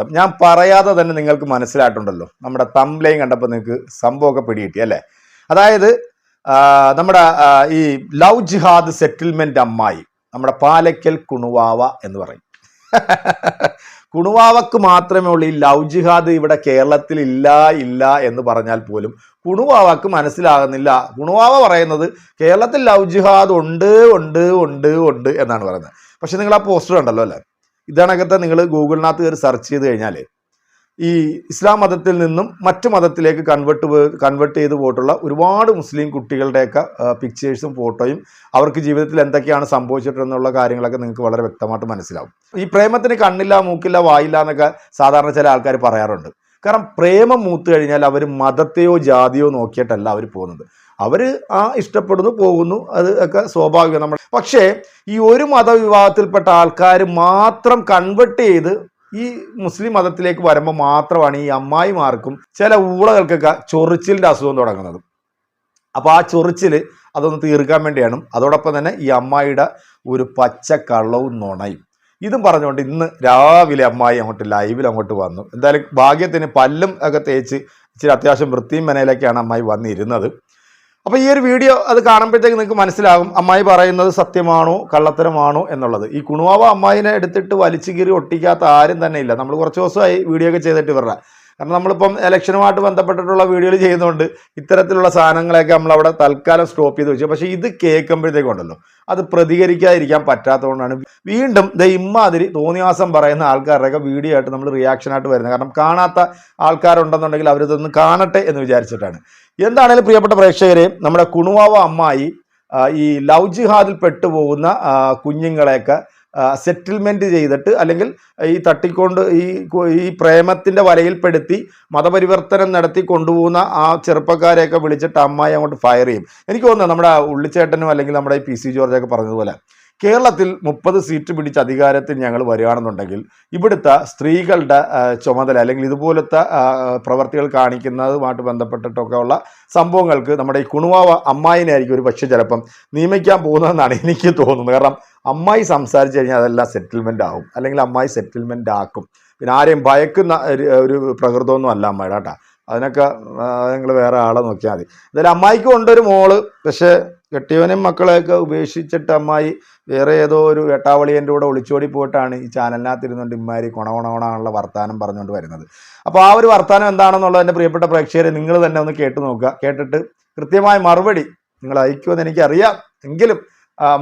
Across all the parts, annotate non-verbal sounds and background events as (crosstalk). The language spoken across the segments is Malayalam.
ഞാൻ പറയാതെ തന്നെ നിങ്ങൾക്ക് മനസ്സിലായിട്ടുണ്ടല്ലോ. നമ്മുടെ തംലയും കണ്ടപ്പോൾ നിങ്ങൾക്ക് സംഭവമൊക്കെ പിടികിട്ടി അല്ലേ? അതായത് നമ്മുടെ ഈ ലവ് ജിഹാദ് സെറ്റിൽമെന്റ് അമ്മായി നമ്മുടെ പാലയ്ക്കൽ കുണുവാവ എന്ന് പറയും. (laughs) കുണുവാവക്ക് മാത്രമേ ഉള്ളൂ ഈ ലവ് ജിഹാദ് ഇവിടെ കേരളത്തിൽ ഇല്ല ഇല്ല എന്ന് പറഞ്ഞാൽ പോലും കുണുവാവക്ക് മനസ്സിലാകുന്നില്ല. കുണുവാവ പറയുന്നത് കേരളത്തിൽ ലവ് ജിഹാദ് ഉണ്ട് ഉണ്ട് ഉണ്ട് ഉണ്ട് എന്നാണ് പറയുന്നത്. പക്ഷെ നിങ്ങൾ ആ പോസ്റ്റർ കണ്ടല്ലോ അല്ലേ? ഇതണക്കത്തെ നിങ്ങൾ ഗൂഗിളിനകത്ത് കയറി സെർച്ച് ചെയ്ത് കഴിഞ്ഞാൽ ഈ ഇസ്ലാം മതത്തിൽ നിന്നും മറ്റു മതത്തിലേക്ക് കൺവേർട്ട് കൺവേർട്ട് ചെയ്ത് പോയിട്ടുള്ള ഒരുപാട് മുസ്ലിം കുട്ടികളുടെയൊക്കെ പിക്ചേഴ്സും ഫോട്ടോയും അവർക്ക് ജീവിതത്തിൽ എന്തൊക്കെയാണ് സംഭവിച്ചിട്ടെന്നുള്ള കാര്യങ്ങളൊക്കെ നിങ്ങൾക്ക് വളരെ വ്യക്തമായിട്ട് മനസ്സിലാവും. ഈ പ്രേമത്തിന് കണ്ണില്ല മൂക്കില്ല വായില്ല എന്നൊക്കെ സാധാരണ ചില ആൾക്കാർ പറയാറുണ്ട്. കാരണം പ്രേമം മൂത്ത് കഴിഞ്ഞാൽ അവർ മതത്തെയോ ജാതിയോ നോക്കിയിട്ടല്ല അവർ പോകുന്നത്. അവർ ആ ഇഷ്ടപ്പെടുന്നു പോകുന്നു. അത് ഒക്കെ സ്വാഭാവികം നമ്മൾ പക്ഷേ ഈ ഒരു മതവിഭാഗത്തിൽപ്പെട്ട ആൾക്കാർ മാത്രം കൺവെർട്ട് ചെയ്ത് ഈ മുസ്ലിം മതത്തിലേക്ക് വരുമ്പോൾ മാത്രമാണ് ഈ അമ്മായിമാർക്കും ചില ഊളകൾക്കൊക്കെ ചൊറിച്ചിലിന്റെ അസുഖം തുടങ്ങുന്നത്. അപ്പോൾ ആ ചൊറിച്ചിൽ അതൊന്ന് തീർക്കാൻ വേണ്ടിയാണ്. അതോടൊപ്പം തന്നെ ഈ അമ്മായിയുടെ ഒരു പച്ച കള്ളവും നുണയും. ഇതും പറഞ്ഞുകൊണ്ട് ഇന്ന് രാവിലെ അമ്മായി അങ്ങോട്ട് ലൈവിൽ അങ്ങോട്ട് വന്നു. എന്തായാലും ഭാഗ്യത്തിന് പല്ലും ഒക്കെ തേച്ച് ഇച്ചിരി അത്യാവശ്യം വൃത്തിയും മനയിലൊക്കെയാണ് അമ്മായി വന്നിരുന്നത്. അപ്പോൾ ഈ ഒരു വീഡിയോ അത് കാണുമ്പോഴത്തേക്ക് നിങ്ങൾക്ക് മനസ്സിലാകും. അമ്മായി പറയുന്നത് സത്യമാണോ കള്ളത്തരമാണോ എന്നുള്ളത്. ഈ കുണുവാവ അമ്മായിനെ എടുത്തിട്ട് വലിച്ചു കീറി ഒട്ടിക്കാത്ത ആരും തന്നെ ഇല്ല. നമ്മൾ കുറച്ച് ദിവസമായി വീഡിയോ ഒക്കെ ചെയ്തിട്ട് ഇവരുടെ കാരണം നമ്മളിപ്പം ഇലക്ഷനുമായിട്ട് ബന്ധപ്പെട്ടിട്ടുള്ള വീഡിയോകൾ ചെയ്യുന്നതുകൊണ്ട് ഇത്തരത്തിലുള്ള സാധനങ്ങളെയൊക്കെ നമ്മൾ അവിടെ തൽക്കാലം സ്റ്റോപ്പ് ചെയ്ത് വെച്ചു. പക്ഷേ ഇത് കേൾക്കുമ്പോഴത്തേക്കുണ്ടല്ലോ അത് പ്രതികരിക്കാതിരിക്കാൻ പറ്റാത്തതുകൊണ്ടാണ്. വീണ്ടും ദ ഇമ്മാതിരി തോന്നിയാസം പറയുന്ന ആൾക്കാരുടെയൊക്കെ വീഡിയോ ആയിട്ട് നമ്മൾ റിയാക്ഷൻ ആയിട്ട് വരുന്നത്. കാരണം കാണാത്ത ആൾക്കാരുണ്ടെന്നുണ്ടെങ്കിൽ അവരിതൊന്ന് കാണട്ടെ എന്ന് വിചാരിച്ചിട്ടാണ്. എന്താണേലും പ്രിയപ്പെട്ട പ്രേക്ഷകരെ നമ്മുടെ കുണുവാവ അമ്മായി ഈ ലവ് ജിഹാദിൽ പെട്ടുപോകുന്ന കുഞ്ഞുങ്ങളെയൊക്കെ സെറ്റിൽമെന്റ് ചെയ്തിട്ട് അല്ലെങ്കിൽ ഈ തട്ടിക്കൊണ്ട് ഈ ഈ പ്രേമത്തിന്റെ വലയിൽപ്പെടുത്തി മതപരിവർത്തനം നടത്തി കൊണ്ടുപോകുന്ന ആ ചെറുപ്പക്കാരെയൊക്കെ വിളിച്ചിട്ട് അമ്മായി അങ്ങോട്ട് ഫയർ ചെയ്യും. എനിക്ക് തോന്നുന്നു നമ്മുടെ ഉള്ളിച്ചേട്ടനും അല്ലെങ്കിൽ നമ്മുടെ ഈ പി സി ജോർജൊക്കെ പറഞ്ഞതുപോലെ കേരളത്തിൽ മുപ്പത് സീറ്റ് പിടിച്ച അധികാരത്തിൽ ഞങ്ങൾ വരികയാണെന്നുണ്ടെങ്കിൽ ഇവിടുത്തെ സ്ത്രീകളുടെ ചുമതല അല്ലെങ്കിൽ ഇതുപോലത്തെ പ്രവർത്തികൾ കാണിക്കുന്നതുമായിട്ട് ബന്ധപ്പെട്ടിട്ടൊക്കെ ഉള്ള സംഭവങ്ങൾക്ക് നമ്മുടെ ഈ കുണുവാവ അമ്മായിനെ ആയിരിക്കും ഒരു പക്ഷേ ചിലപ്പം നിയമിക്കാൻ പോകുന്നതെന്നാണ് എനിക്ക് തോന്നുന്നത്. കാരണം അമ്മായി സംസാരിച്ചു കഴിഞ്ഞാൽ അതെല്ലാം സെറ്റിൽമെന്റ് ആവും. അല്ലെങ്കിൽ അമ്മായി സെറ്റിൽമെന്റ് ആക്കും. പിന്നെ ആരെയും ഭയക്കുന്ന ഒരു പ്രകൃതമൊന്നും അല്ല അമ്മയുടെ കേട്ടോ. അതിനൊക്കെ നിങ്ങൾ വേറെ ആളെ നോക്കിയാൽ മതി. എന്തായാലും അമ്മായിക്കും ഉണ്ടൊരു മോൾ. പക്ഷേ കെട്ടിയവനെയും മക്കളെയൊക്കെ ഉപേക്ഷിച്ചിട്ട് അമ്മായി വേറെ ഏതോ ഒരു വേട്ടാവളിയന്റെ കൂടെ ഒളിച്ചോടി പോയിട്ടാണ് ഈ ചാനലിനകത്ത് ഇരുന്നുകൊണ്ട് ഇമ്മാരി കൊണ വർത്തമാനം പറഞ്ഞുകൊണ്ട് വരുന്നത്. അപ്പോൾ ആ ഒരു വർത്താനം എന്താണെന്നുള്ളത് എന്റെ പ്രിയപ്പെട്ട പ്രേക്ഷകരെ നിങ്ങൾ തന്നെ ഒന്ന് കേട്ട് നോക്കുക. കേട്ടിട്ട് കൃത്യമായ മറുപടി നിങ്ങൾ അയക്കുമെന്ന് എനിക്കറിയാം. എങ്കിലും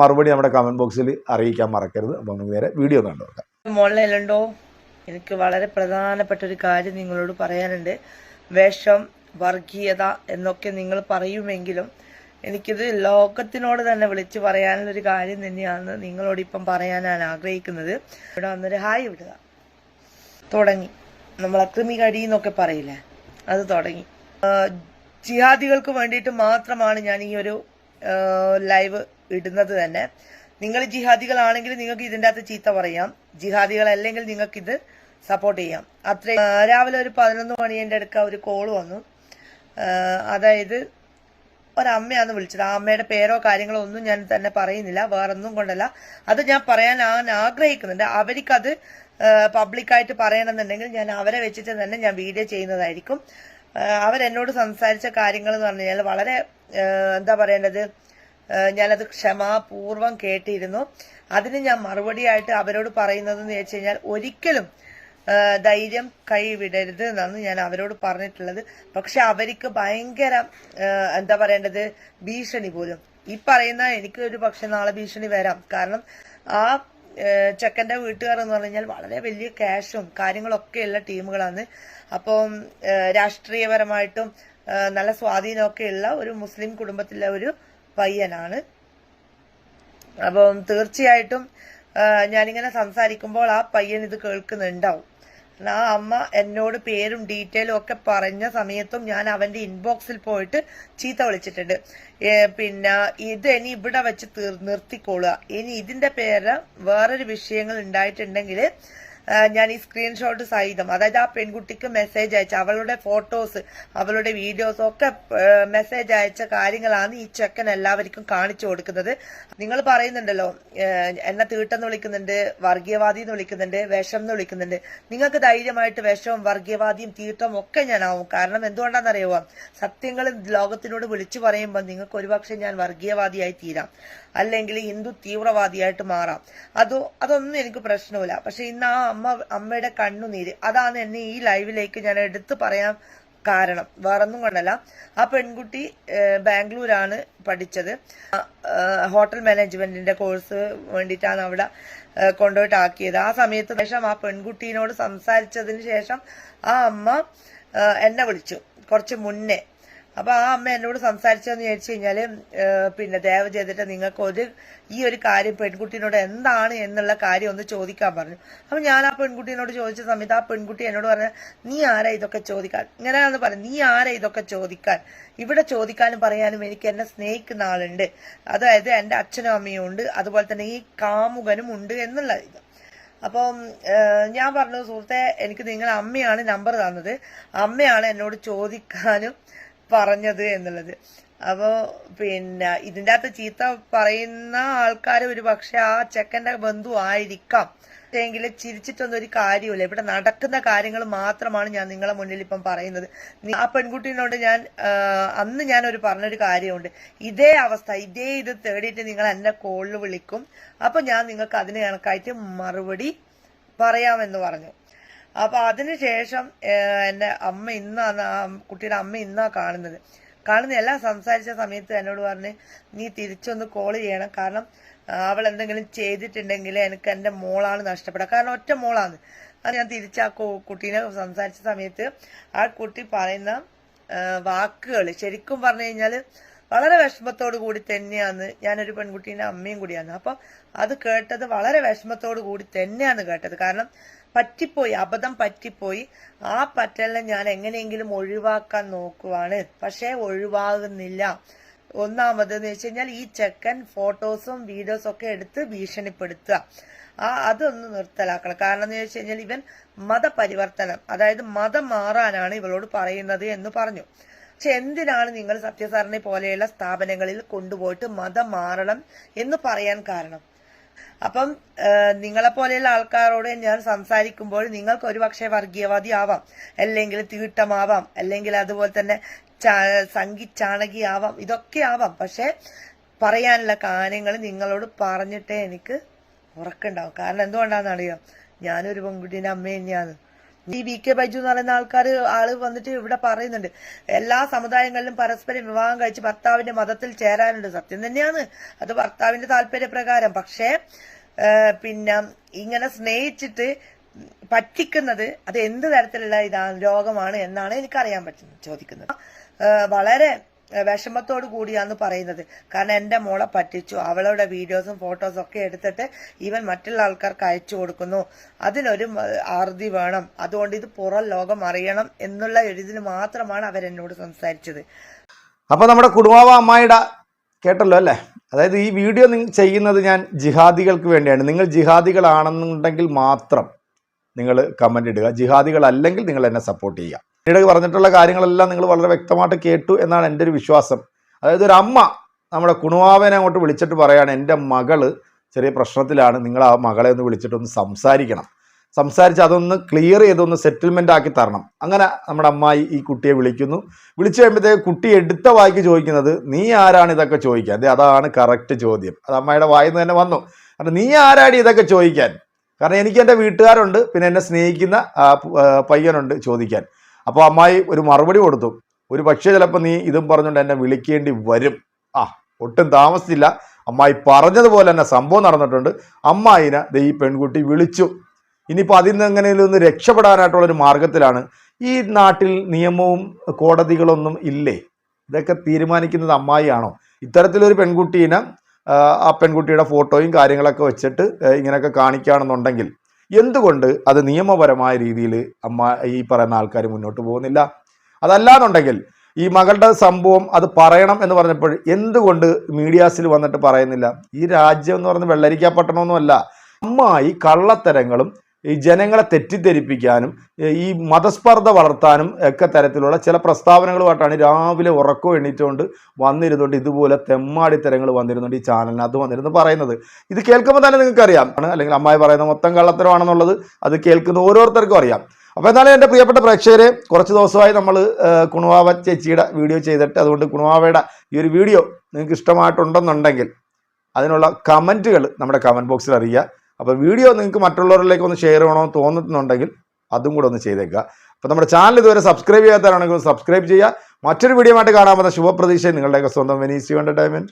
മറുപടി നമ്മുടെ കമന്റ് ബോക്സിൽ അറിയിക്കാൻ മറക്കരുത്. അപ്പോൾ നമുക്ക് നേരെ വീഡിയോ കണ്ടു നോക്കാം. മോളിലുണ്ടോ എനിക്ക് വളരെ പ്രധാനപ്പെട്ട ഒരു കാര്യം നിങ്ങളോട് പറയാനുണ്ട്. വേഷം വർഗീയത എന്നൊക്കെ നിങ്ങൾ പറയുമെങ്കിലും എനിക്കിത് ലോകത്തിനോട് തന്നെ വിളിച്ചു പറയാനുള്ള ഒരു കാര്യം തന്നെയാണ് നിങ്ങളോട് ഇപ്പം പറയാൻ ഞാൻ ആഗ്രഹിക്കുന്നത്. ഇവിടെ വന്നൊരു ഹായ് വിടുക. തുടങ്ങി. നമ്മൾ അക്രമി കടി എന്നൊക്കെ പറയില്ലേ? അത് തുടങ്ങി. ജിഹാദികൾക്ക് വേണ്ടിയിട്ട് മാത്രമാണ് ഞാൻ ഈ ഒരു ലൈവ് ഇടുന്നത് തന്നെ. നിങ്ങൾ ജിഹാദികളാണെങ്കിൽ നിങ്ങൾക്ക് ഇതിന്റെ അകത്ത് ചീത്ത പറയാം. ജിഹാദികൾ അല്ലെങ്കിൽ നിങ്ങൾക്ക് ഇത് സപ്പോർട്ട് ചെയ്യാം അത്രയും രാവിലെ ഒരു പതിനൊന്ന് മണി എന്റെ അടുക്ക ഒരു കോൾ വന്നു. അതായത് ഒരമ്മയാണ് വിളിച്ചത്. ആ അമ്മയുടെ പേരോ കാര്യങ്ങളോ ഒന്നും ഞാൻ തന്നെ പറയുന്നില്ല. വേറൊന്നും കൊണ്ടല്ല. അത് ഞാൻ പറയാൻ ഞാൻ ആഗ്രഹിക്കുന്നുണ്ട്. അവർക്കത് പബ്ലിക്കായിട്ട് പറയണമെന്നുണ്ടെങ്കിൽ ഞാൻ അവരെ വെച്ചിട്ട് തന്നെ ഞാൻ വീഡിയോ ചെയ്യുന്നതായിരിക്കും. അവരെന്നോട് സംസാരിച്ച കാര്യങ്ങൾ എന്ന് പറഞ്ഞു കഴിഞ്ഞാൽ വളരെ എന്താ പറയേണ്ടത്? ഞാനത് ക്ഷമാപൂർവം കേട്ടിരുന്നു. അതിന് ഞാൻ മറുപടിയായിട്ട് അവരോട് പറയുന്നതെന്ന് വെച്ച് കഴിഞ്ഞാൽ ഒരിക്കലും ധൈര്യം കൈവിടരുത് എന്നാണ് ഞാൻ അവരോട് പറഞ്ഞിട്ടുള്ളത്. പക്ഷെ അവർക്ക് ഭയങ്കര എന്താ പറയേണ്ടത്? ഭീഷണി പോലും. ഈ പറയുന്ന എനിക്ക് ഒരു പക്ഷെ നാളെ ഭീഷണി വരാം. കാരണം ആ ചെക്കന്റെ വീട്ടുകാർ എന്ന് പറഞ്ഞു കഴിഞ്ഞാൽ വളരെ വലിയ ക്യാഷും കാര്യങ്ങളൊക്കെ ഉള്ള ടീമുകളാണ്. അപ്പം രാഷ്ട്രീയപരമായിട്ടും നല്ല സ്വാധീനമൊക്കെ ഉള്ള ഒരു മുസ്ലിം കുടുംബത്തിലെ ഒരു പയ്യനാണ്. അപ്പം തീർച്ചയായിട്ടും ഞാനിങ്ങനെ സംസാരിക്കുമ്പോൾ ആ പയ്യൻ ഇത് കേൾക്കുന്നുണ്ടാവും. ആ അമ്മ എന്നോട് പേരും ഡീറ്റെയിലും ഒക്കെ പറഞ്ഞ സമയത്തും ഞാൻ അവന്റെ ഇൻബോക്സിൽ പോയിട്ട് ചീത്ത വിളിച്ചിട്ടുണ്ട്. പിന്നെ ഇത് ഇനി ഇവിടെ വെച്ച് നിർത്തിക്കൊള്ളുക ഇനി ഇതിന്റെ പേര് വേറൊരു വിഷയങ്ങൾ ഉണ്ടായിട്ടുണ്ടെങ്കിൽ ഞാൻ ഈ സ്ക്രീൻഷോട്ട് സഹിതം. അതായത് ആ പെൺകുട്ടിക്ക് മെസ്സേജ് അയച്ച അവളുടെ ഫോട്ടോസ് അവളുടെ വീഡിയോസ് ഒക്കെ മെസ്സേജ് അയച്ച കാര്യങ്ങളാണ് ഈ ചെക്കൻ എല്ലാവർക്കും കാണിച്ചു കൊടുക്കുന്നത്. നിങ്ങൾ പറയുന്നുണ്ടല്ലോ എന്നെ തീട്ടെന്ന് വിളിക്കുന്നുണ്ട് വർഗീയവാദി എന്ന് വിളിക്കുന്നുണ്ട് വിഷം എന്ന് വിളിക്കുന്നുണ്ട്. നിങ്ങൾക്ക് ധൈര്യമായിട്ട് വിഷവും വർഗീയവാദിയും തീട്ടവും ഒക്കെ ഞാനാവും കാരണം എന്തുകൊണ്ടാണെന്നറിയുമോ സത്യങ്ങൾ ലോകത്തിനോട് വിളിച്ചു പറയുമ്പോൾ നിങ്ങൾക്ക് ഒരുപക്ഷെ ഞാൻ വർഗീയവാദിയായി തീരാം. അല്ലെങ്കിൽ ഹിന്ദു തീവ്രവാദിയായിട്ട് മാറാം. അതോ അതൊന്നും എനിക്ക് പ്രശ്നമില്ല. പക്ഷെ ഇന്ന് ആ അമ്മ അമ്മയുടെ കണ്ണുനീര്. അതാണ് എന്നെ ഈ ലൈവിലേക്ക് ഞാൻ എടുത്തു പറയാൻ കാരണം. വേറൊന്നും കൊണ്ടല്ല. ആ പെൺകുട്ടി ബാംഗ്ലൂരാണ് പഠിച്ചത്. ഹോട്ടൽ മാനേജ്മെന്റിന്റെ കോഴ്സ് വേണ്ടിയിട്ടാണ് അവിടെ കൊണ്ടുപോയിട്ട് ആക്കിയത് ആ സമയത്ത് ശേഷം ആ പെൺകുട്ടീനോട് സംസാരിച്ചതിന് ശേഷം ആ അമ്മ എന്നെ വിളിച്ചു. കുറച്ച് മുന്നേ. അപ്പൊ ആ അമ്മ എന്നോട് സംസാരിച്ചതെന്ന് ചോദിച്ചു കഴിഞ്ഞാൽ പിന്നെ ദയവ് ചെയ്തിട്ട് നിങ്ങൾക്ക് ഒരു ഈ ഒരു കാര്യം പെൺകുട്ടീനോട് എന്താണ് എന്നുള്ള കാര്യം ഒന്ന് ചോദിക്കാൻ പറഞ്ഞു. അപ്പൊ ഞാൻ ആ പെൺകുട്ടീനോട് ചോദിച്ച സമയത്ത് ആ പെൺകുട്ടി എന്നോട് പറഞ്ഞ നീ ആരാ ഇതൊക്കെ ചോദിക്കാൻ? ഇങ്ങനെയാന്ന് പറഞ്ഞു നീ ആരാ ഇതൊക്കെ ചോദിക്കാൻ? ഇവിടെ ചോദിക്കാനും പറയാനും എനിക്ക് എന്നെ സ്നേഹിക്കുന്ന ആളുണ്ട്. അതായത് എന്റെ അച്ഛനും അമ്മയും ഉണ്ട്. അതുപോലെ തന്നെ ഈ കാമുകനും ഉണ്ട് എന്നുള്ള ഇത്. അപ്പം ഞാൻ പറഞ്ഞു സുഹൃത്തെ എനിക്ക് നിങ്ങളുടെ അമ്മയാണ് നമ്പർ തന്നത്. അമ്മയാണ് എന്നോട് ചോദിക്കാനും പറഞ്ഞത് എന്നുള്ളത്. അപ്പോൾ പിന്നെ ഇതിന്റെ അകത്ത് ചീത്ത പറയുന്ന ആൾക്കാർ ഒരു പക്ഷെ ആ ചെക്കന്റെ ബന്ധു ആയിരിക്കാം. എങ്കിൽ ചിരിച്ചിട്ടൊന്നും ഒരു കാര്യമില്ല ഇവിടെ നടക്കുന്ന കാര്യങ്ങൾ മാത്രമാണ് ഞാൻ നിങ്ങളെ മുന്നിൽ ഇപ്പം പറയുന്നത്. ആ പെൺകുട്ടീനോട് ഞാൻ അന്ന് ഞാൻ ഒരു പറഞ്ഞൊരു കാര്യമുണ്ട്. ഇതേ അവസ്ഥ ഇതേ ഇത് തേടിയിട്ട് നിങ്ങൾ എന്നെ കോളിൽ വിളിക്കും. അപ്പൊ ഞാൻ നിങ്ങൾക്ക് അതിന് കണക്കായിട്ട് മറുപടി പറയാമെന്ന് പറഞ്ഞു. അപ്പൊ അതിനുശേഷം ശേഷം എന്റെ അമ്മ ഇന്നാണ് ആ കുട്ടിയുടെ അമ്മ ഇന്നാ കാണുന്നത്. കാണുന്ന എല്ലാം സംസാരിച്ച സമയത്ത് എന്നോട് പറഞ്ഞ് നീ തിരിച്ചൊന്ന് കോൾ ചെയ്യണം. കാരണം അവൾ എന്തെങ്കിലും ചെയ്തിട്ടുണ്ടെങ്കിൽ എനിക്ക് എന്റെ മോളാണ് നഷ്ടപ്പെടുക. കാരണം ഒറ്റ മോളാണ്. അത് ഞാൻ തിരിച്ച് ആ കുട്ടീനെ സംസാരിച്ച സമയത്ത് ആ കുട്ടി പറയുന്ന വാക്കുകൾ ശരിക്കും പറഞ്ഞു കഴിഞ്ഞാൽ വളരെ വിഷമത്തോടു കൂടി തന്നെയാണ്. ഞാനൊരു പെൺകുട്ടീന്റെ അമ്മയും കൂടിയാണ്. അപ്പോൾ അത് കേട്ടത് വളരെ വിഷമത്തോടു കൂടി തന്നെയാണ് കേട്ടത്. കാരണം പറ്റിപ്പോയി അബദ്ധം പറ്റിപ്പോയി. ആ പറ്റലിനെ ഞാൻ എങ്ങനെയെങ്കിലും ഒഴിവാക്കാൻ നോക്കുവാണ്. പക്ഷേ ഒഴിവാകുന്നില്ല. ഒന്നാമത് എന്ന് വെച്ച് കഴിഞ്ഞാൽ ഈ ചെക്കൻ ഫോട്ടോസും വീഡിയോസും ഒക്കെ എടുത്ത് ഭീഷണിപ്പെടുത്തുക. ആ അതൊന്ന് നിർത്തലാക്കണം. കാരണം എന്ന് വെച്ച് കഴിഞ്ഞാൽ ഇവൻ മതപരിവർത്തനം അതായത് മതം മാറാനാണ് ഇവളോട് പറയുന്നത് എന്ന് പറഞ്ഞു. പക്ഷെ എന്തിനാണ് നിങ്ങൾ സത്യസാറിനെ പോലെയുള്ള സ്ഥാപനങ്ങളിൽ കൊണ്ടുപോയിട്ട് മതം മാറണം എന്ന് പറയാൻ കാരണം? അപ്പം നിങ്ങളെ പോലെയുള്ള ആൾക്കാരോട് ഞാൻ സംസാരിക്കുമ്പോൾ നിങ്ങൾക്ക് ഒരുപക്ഷെ വർഗീയവാദി ആവാം അല്ലെങ്കിൽ തീട്ടമാവാം. അല്ലെങ്കിൽ അതുപോലെ തന്നെ സംഘി ചാണകി ആവാം ഇതൊക്കെ ആവാം. പക്ഷെ പറയാനുള്ള കാര്യങ്ങൾ നിങ്ങളോട് പറഞ്ഞിട്ടേ എനിക്ക് ഉറക്കുണ്ടാവും കാരണം എന്തുകൊണ്ടാണെന്ന് അറിയാം ഞാനൊരു പെൺകുട്ടീന്റെ അമ്മ തന്നെയാണ്. ഈ വി കെ ബൈജു എന്ന് പറയുന്ന ആൾക്കാർ ആൾ വന്നിട്ട് ഇവിടെ പറയുന്നുണ്ട്. എല്ലാ സമുദായങ്ങളിലും പരസ്പരം വിവാഹം കഴിച്ച് ഭർത്താവിന്റെ മതത്തിൽ ചേരാനുണ്ട്. സത്യം തന്നെയാണ്. അത് ഭർത്താവിന്റെ താല്പര്യപ്രകാരം. പക്ഷേ പിന്നെ ഇങ്ങനെ സ്നേഹിച്ചിട്ട് പറ്റിക്കുന്നത് അത് എന്ത് തരത്തിലുള്ള ഇതാണ് രോഗമാണ് എന്നാണ് എനിക്കറിയാൻ പറ്റുന്നത് ചോദിക്കുന്നത്. വളരെ വിഷമത്തോടു കൂടിയാന്ന് പറയുന്നത്. കാരണം എന്റെ മോളെ പറ്റിച്ചു. അവളുടെ വീഡിയോസും ഫോട്ടോസും ഒക്കെ എടുത്തിട്ട് ഇവൻ മറ്റുള്ള ആൾക്കാർക്ക് അയച്ചു കൊടുക്കുന്നു. അതിനൊരു ആർതി വേണം. അതുകൊണ്ട് ഇത് പുറം ലോകം അറിയണം എന്നുള്ള ഒരു ഇതിന് മാത്രമാണ് അവരെന്നോട് സംസാരിച്ചത്. അപ്പോൾ നമ്മുടെ കുടുംബാവ അമ്മായിട കേട്ടല്ലോ അല്ലേ? അതായത് ഈ വീഡിയോ നിങ്ങൾ ചെയ്യുന്നത് ഞാൻ ജിഹാദികൾക്ക് വേണ്ടിയാണ്. നിങ്ങൾ ജിഹാദികളാണെന്നുണ്ടെങ്കിൽ മാത്രം നിങ്ങൾ കമന്റ് ഇടുക. ജിഹാദികളല്ലെങ്കിൽ നിങ്ങൾ എന്നെ സപ്പോർട്ട് ചെയ്യുക. പിന്നീട് പറഞ്ഞിട്ടുള്ള കാര്യങ്ങളെല്ലാം നിങ്ങൾ വളരെ വ്യക്തമായിട്ട് കേട്ടു എന്നാണ് എന്റെ ഒരു വിശ്വാസം. അതായത് ഒരു അമ്മ നമ്മുടെ കുണുവാവനെ അങ്ങോട്ട് വിളിച്ചിട്ട് പറയാണ് എന്റെ മകൾ ചെറിയ പ്രശ്നത്തിലാണ് നിങ്ങൾ ആ മകളെ ഒന്ന് വിളിച്ചിട്ടൊന്ന് സംസാരിക്കണം. സംസാരിച്ച് അതൊന്ന് ക്ലിയർ ചെയ്തൊന്ന് സെറ്റിൽമെന്റ് ആക്കി തരണം. അങ്ങനെ നമ്മുടെ അമ്മായി ഈ കുട്ടിയെ വിളിക്കുന്നു. വിളിച്ചു കഴിയുമ്പോഴത്തേക്ക് കുട്ടി എടുത്ത വായിക്ക് ചോദിക്കുന്നത് നീ ആരാണ് ഇതൊക്കെ ചോദിക്കാൻ? അതെ അതാണ് കറക്റ്റ് ചോദ്യം. അത് അമ്മയുടെ വായിൽ നിന്ന് തന്നെ വന്നു. കാരണം നീ ആരാണ് ഇതൊക്കെ ചോദിക്കാൻ? കാരണം എനിക്ക് എന്റെ വീട്ടുകാരുണ്ട് പിന്നെ എന്നെ സ്നേഹിക്കുന്ന പയ്യനുണ്ട് ചോദിക്കാൻ. അപ്പോൾ അമ്മായി ഒരു മറുപടി കൊടുത്തു. ഒരു പക്ഷേ ചിലപ്പോൾ നീ ഇതും പറഞ്ഞുകൊണ്ട് എന്നെ വിളിക്കേണ്ടി വരും. ആ ഒട്ടും താമസിച്ചില്ല. അമ്മായി പറഞ്ഞതുപോലെ തന്നെ സംഭവം നടന്നിട്ടുണ്ട്. അമ്മായിനെ ദേ ഈ പെൺകുട്ടി വിളിച്ചു. ഇനിയിപ്പോൾ അതിൽ നിന്ന് എങ്ങനെയും ഒന്ന് രക്ഷപ്പെടാനായിട്ടുള്ളൊരു മാർഗത്തിലാണ്. ഈ നാട്ടിൽ നിയമവും കോടതികളൊന്നും ഇല്ലേ? ഇതൊക്കെ തീരുമാനിക്കുന്നത് അമ്മായിയാണോ? ഇത്തരത്തിലൊരു പെൺകുട്ടീനെ ആ, പെൺകുട്ടിയുടെ ഫോട്ടോയും കാര്യങ്ങളൊക്കെ വെച്ചിട്ട് ഇങ്ങനെയൊക്കെ കാണിക്കുകയാണെന്നുണ്ടെങ്കിൽ എന്തുകൊണ്ട് അത് നിയമപരമായ രീതിയിൽ അമ്മ ഈ പറയുന്ന ആൾക്കാർ മുന്നോട്ട് പോകുന്നില്ല? അതല്ലാന്നുണ്ടെങ്കിൽ ഈ മകളുടെ സംഭവം അത് പറയണം എന്ന് പറഞ്ഞപ്പോൾ എന്തുകൊണ്ട് മീഡിയാസിൽ വന്നിട്ട് പറയുന്നില്ല? ഈ രാജ്യം എന്ന് പറയുന്നത് വെള്ളരിക്കാ പട്ടണമൊന്നുമല്ല. അമ്മായി കള്ളത്തരങ്ങളും ഈ ജനങ്ങളെ തെറ്റിദ്ധരിപ്പിക്കാനും ഈ മതസ്പർദ്ധ വളർത്താനും ഒക്കെ തരത്തിലുള്ള ചില പ്രസ്താവനകളുമായിട്ടാണ് രാവിലെ ഉറക്കം എണീറ്റുകൊണ്ട് വന്നിരുന്നുകൊണ്ട് ഇതുപോലെ തെമ്മാടിത്തരങ്ങൾ വന്നിരുന്നുണ്ട് ഈ ചാനലിനകത്ത് വന്നിരുന്നു പറയുന്നത്. ഇത് കേൾക്കുമ്പോൾ തന്നെ നിങ്ങൾക്ക് അറിയാം ആണ് അല്ലെങ്കിൽ അമ്മായി പറയുന്ന മൊത്തം കള്ളത്തരമാണെന്നുള്ളത് അത് കേൾക്കുന്ന ഓരോരുത്തർക്കും അറിയാം. അപ്പോൾ എന്നാലും എന്റെ പ്രിയപ്പെട്ട പ്രേക്ഷകരെ കുറച്ച് ദിവസമായി നമ്മൾ കുണുവാവ ചേച്ചിയുടെ വീഡിയോ ചെയ്തിട്ട് അതുകൊണ്ട് കുണുവാവയുടെ ഈ ഒരു വീഡിയോ നിങ്ങൾക്ക് ഇഷ്ടമായിട്ടുണ്ടെന്നുണ്ടെങ്കിൽ അതിനുള്ള കമന്റുകൾ നമ്മുടെ കമന്റ് ബോക്സിൽ അറിയുക. അപ്പോൾ വീഡിയോ നിങ്ങൾക്ക് മറ്റുള്ളവരിലേക്ക് ഒന്ന് ഷെയർ ചെയ്യണമെന്ന് തോന്നുന്നുണ്ടെങ്കിൽ അതും കൂടെ ഒന്ന് ചെയ്തേക്കുക. അപ്പോൾ നമ്മുടെ ചാനൽ ഇതുവരെ സബ്സ്ക്രൈബ് ചെയ്യാത്തവരാണെങ്കിൽ സബ്സ്ക്രൈബ് ചെയ്യുക. മറ്റൊരു വീഡിയോ ആയിട്ട് കാണാൻ പറ്റുന്ന ശുഭപ്രതീക്ഷ നിങ്ങളുടെയൊക്കെ സ്വന്തം വെനീസ് എന്റർടൈൻമെന്റ്